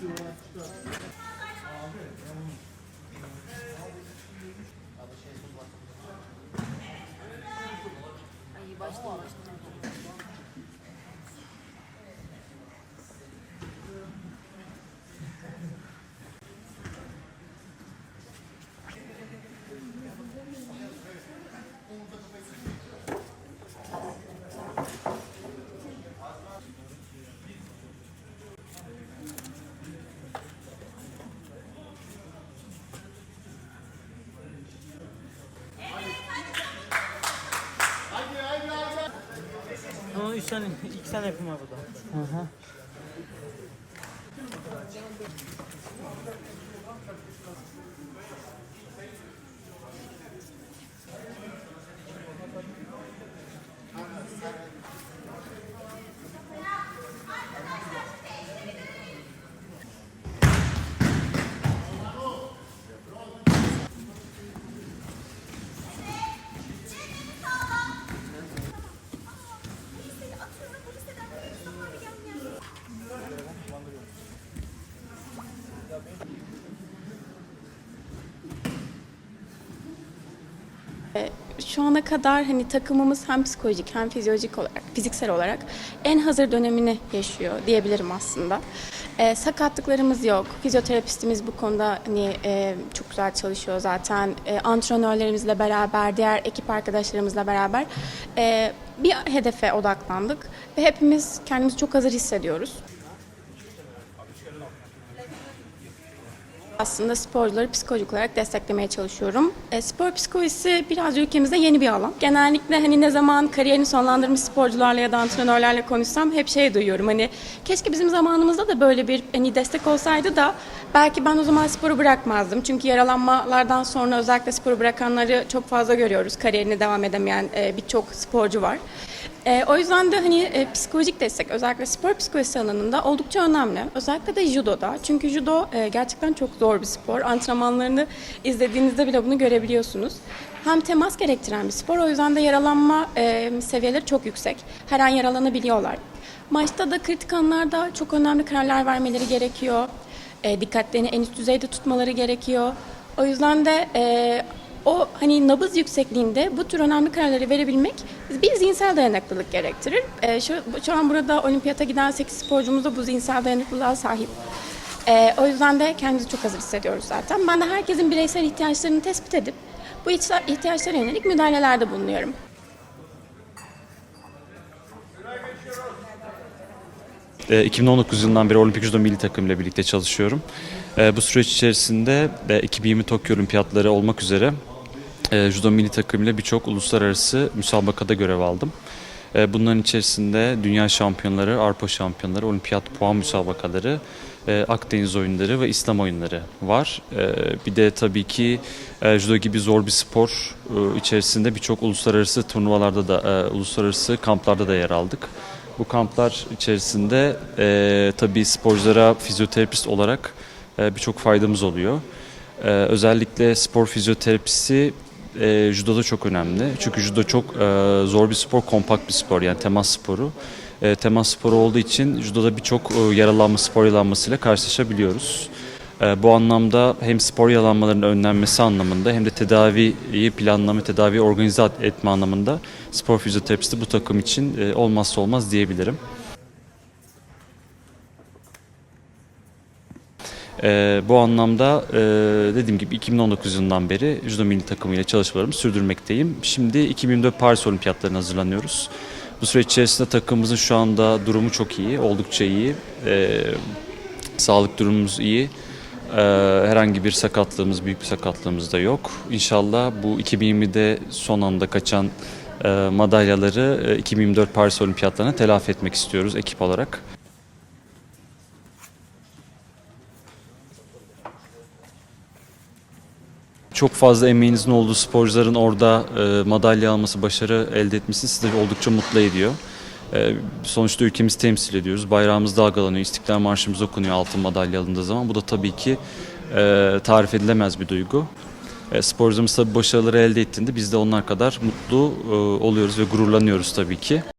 Ay baştan baştan. Ama 3 tane, 2 tane yapım var burada. Hı hı. Şu ana kadar hani takımımız hem psikolojik hem fizyolojik olarak, fiziksel olarak en hazır dönemini yaşıyor diyebilirim aslında. Ee, sakatlıklarımız yok. Fizyoterapistimiz bu konuda hani e, çok güzel çalışıyor zaten. E, antrenörlerimizle beraber, diğer ekip arkadaşlarımızla beraber e, bir hedefe odaklandık ve hepimiz kendimizi çok hazır hissediyoruz. Aslında sporcuları psikolojik olarak desteklemeye çalışıyorum. E, spor psikolojisi biraz ülkemizde yeni bir alan. Genellikle hani ne zaman kariyerini sonlandırmış sporcularla ya da antrenörlerle konuşsam hep şey duyuyorum. Hani keşke bizim zamanımızda da böyle bir hani destek olsaydı da belki ben o zaman sporu bırakmazdım. Çünkü yaralanmalardan sonra özellikle sporu bırakanları çok fazla görüyoruz. Kariyerini devam edemeyen e, birçok sporcu var. E, o yüzden de hani e, psikolojik destek özellikle spor psikolojisi alanında oldukça önemli. Özellikle de judoda. Çünkü judo e, gerçekten çok zor bir spor. Antrenmanlarını izlediğinizde bile bunu görebiliyorsunuz. Hem temas gerektiren bir spor o yüzden de yaralanma e, seviyeleri çok yüksek. Her an yaralanabiliyorlar. Maçta da kritik anlarda çok önemli kararlar vermeleri gerekiyor. E, dikkatlerini en üst düzeyde tutmaları gerekiyor. O yüzden de e, o hani nabız yüksekliğinde bu tür önemli kararları verebilmek bir zihinsel dayanıklılık gerektirir. Ee, şu, şu an burada olimpiyata giden 8 sporcumuz da bu zihinsel dayanıklılığa sahip. Ee, o yüzden de kendimizi çok hazır hissediyoruz zaten. Ben de herkesin bireysel ihtiyaçlarını tespit edip bu ihtiya- ihtiyaçlara yönelik müdahalelerde bulunuyorum. E, 2019 yılından beri Olimpik Judo Milli Takım ile birlikte çalışıyorum. E, Bu süreç içerisinde e, 2020 Tokyo Olimpiyatları olmak üzere e, Judo Milli Takım ile birçok uluslararası müsabakada görev aldım. E, Bunların içerisinde dünya şampiyonları, Avrupa şampiyonları, olimpiyat puan müsabakaları, e, Akdeniz oyunları ve İslam oyunları var. Bir de tabii ki judo gibi zor bir spor içerisinde birçok uluslararası turnuvalarda da, uluslararası kamplarda da yer aldık. Bu kamplar içerisinde tabii sporculara fizyoterapist olarak birçok faydamız oluyor. Özellikle spor fizyoterapisi e, judoda çok önemli. Çünkü judo çok e, zor bir spor, kompakt bir spor yani temas sporu. E, temas sporu olduğu için judoda birçok e, yaralanma, spor yaralanmasıyla karşılaşabiliyoruz. E, bu anlamda hem spor yaralanmalarının önlenmesi anlamında hem de tedaviyi planlama, tedaviyi organize etme anlamında spor fizyoterapisti bu takım için e, olmazsa olmaz diyebilirim. E, bu anlamda e, dediğim gibi 2019 yılından beri judo milli takımıyla çalışmalarımı sürdürmekteyim. Şimdi 2024 Paris Olimpiyatlarına hazırlanıyoruz. Bu süreç içerisinde takımımızın şu anda durumu çok iyi, oldukça iyi. E, sağlık durumumuz iyi. E, herhangi bir sakatlığımız, büyük bir sakatlığımız da yok. İnşallah bu 2020'de son anda kaçan e, madalyaları e, 2024 Paris Olimpiyatlarına telafi etmek istiyoruz ekip olarak. Çok fazla emeğinizin olduğu sporcuların orada e, madalya alması, başarı elde etmesi sizi oldukça mutlu ediyor. E, sonuçta ülkemizi temsil ediyoruz. Bayrağımız dalgalanıyor, İstiklal Marşımız okunuyor altın madalya alındığı zaman. Bu da tabii ki e, tarif edilemez bir duygu. E, sporcularımız tabii başarıları elde ettiğinde biz de onlar kadar mutlu e, oluyoruz ve gururlanıyoruz tabii ki.